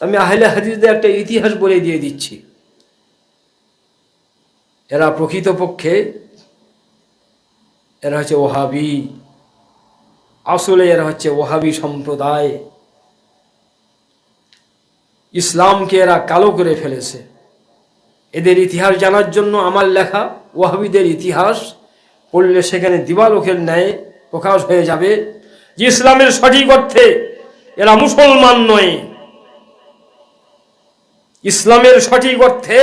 আমি আহলে হাদিসদের একটা ইতিহাস বলে দিয়ে দিচ্ছি। এরা প্রকৃতপক্ষে, এরা হচ্ছে ওহাবি। আসলে এরা হচ্ছে ওহাবি সম্প্রদায়। ইসলামকে এরা কালো করে ফেলেছে। এদের ইতিহাস জানার জন্য আমার লেখা ওয়াহাবিদের ইতিহাস পড়লে সেখানে দিবালোকের ন্যায় প্রকাশ হয়ে যাবে। যে ইসলামের সঠিক অর্থে এরা মুসলমান নয় ইসলামের সঠিক অর্থে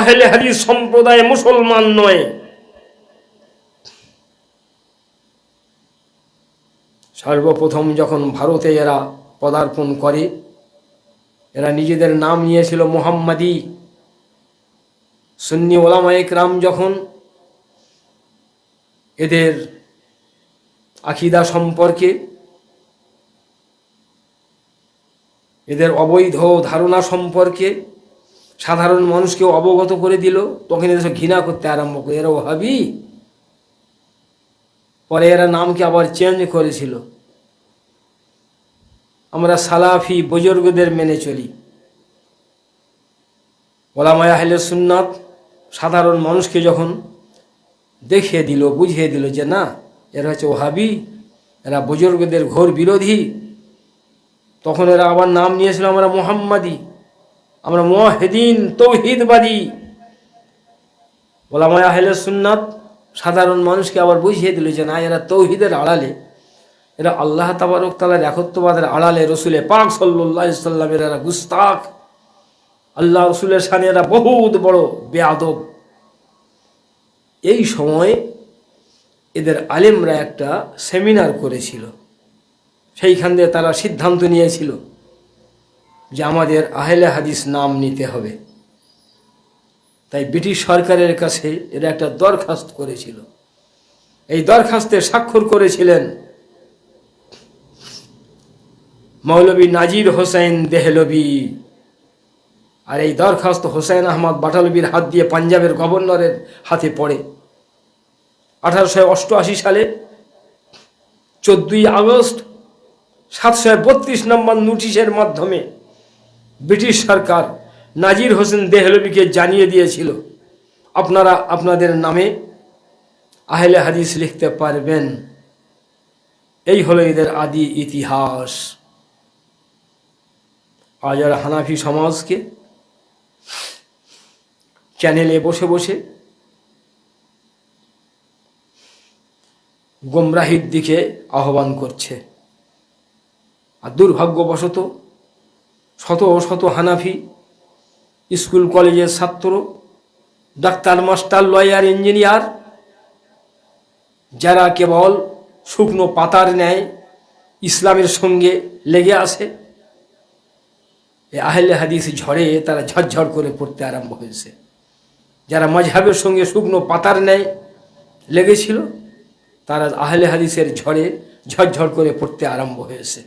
আহলে হাদিস সম্প্রদায় মুসলমান নয়। সর্বপ্রথম যখন ভারতে এরা পদার্পণ করে, এরা নিজেদের নাম নিয়েছিল মোহাম্মদী। সুন্নি ওলামায়ক রাম যখন এদের আকিদা সম্পর্কে এদের অবৈধ ধারণা সম্পর্কে সাধারণ মানুষকে অবগত করে দিল। তখন এদের ঘৃণা করতে আরম্ভ করে। এরা ভাবি পরে এরা নামকে আবার চেঞ্জ করেছিল। আমরা সালাফি বুজুর্গদের মেনে চলি। ওলামায় আহলে সুন্নাত সাধারণ মানুষকে যখন দেখিয়ে দিল, বুঝিয়ে দিল যে না, এরা হচ্ছে ওহাবি, এরা বুজুর্গদের ঘোর বিরোধী। তখন এরা আবার নাম নিয়েছিল আমরা মোহাম্মদি, আমরা মোহেদিন তৌহিদবাদী। ওলামায় আহলে সুন্নাত সাধারণ মানুষকে আবার বুঝিয়ে দিল যে না, এরা তৌহিদের আড়ালে। এরা আল্লাহ তাবারক তালার একত্ববাদের আড়ালে রসুলে পাক সাল্লাহ সাল্লামের এরা গুস্তাক আল্লাহ রসুলের সামনে এরা বহুত বড় বেয়াদব এই সময় এদের আলেমরা একটা সেমিনার করেছিল। সেইখান দিয়ে তারা সিদ্ধান্ত নিয়েছিল যে আমাদের আহলে হাদিস নাম নিতে হবে। তাই ব্রিটিশ সরকারের কাছে এরা একটা দরখাস্ত করেছিল। এই দরখাস্তে স্বাক্ষর করেছিলেন মৌলবী নাজির হোসেন দেহলবি। আর এই দরখাস্ত হোসেন আহমদ বাটালবির হাত দিয়ে পাঞ্জাবের গভর্নরের হাতে পড়ে। আঠারোশো অষ্টআশি সালে চোদ্দই আগস্ট সাতশো বত্রিশ নম্বর নোটিশের মাধ্যমে ব্রিটিশ সরকার নাজির হোসেন দেহলবিকে জানিয়ে দিয়েছিল, আপনারা আপনাদের নামে আহলে হাদিস লিখতে পারবেন। এই হলো এদের আদি ইতিহাস। আজ আর হানাফি সমাজকে চ্যানেলে বসে বসে গোমরাহির দিকে আহ্বান করছে। আর দুর্ভাগ্যবশত শত শত হানাফি স্কুল কলেজের ছাত্র, ডাক্তার, মাস্টার, লয়ার, ইঞ্জিনিয়ার, যারা কেবল শুকনো পাতার ন্যায় ইসলামের সঙ্গে লেগে আসে আহলে হাদিস ঝড়ে তারা ঝরঝর করে পড়তে আরম্ভ হয়েছে। যারা মাঝহাবের সঙ্গে শুকনো পাতার ন্যায় লেগেছিল, তারা আহলে হাদিসের ঝড়ে ঝরঝর করে পড়তে আরম্ভ হয়েছে।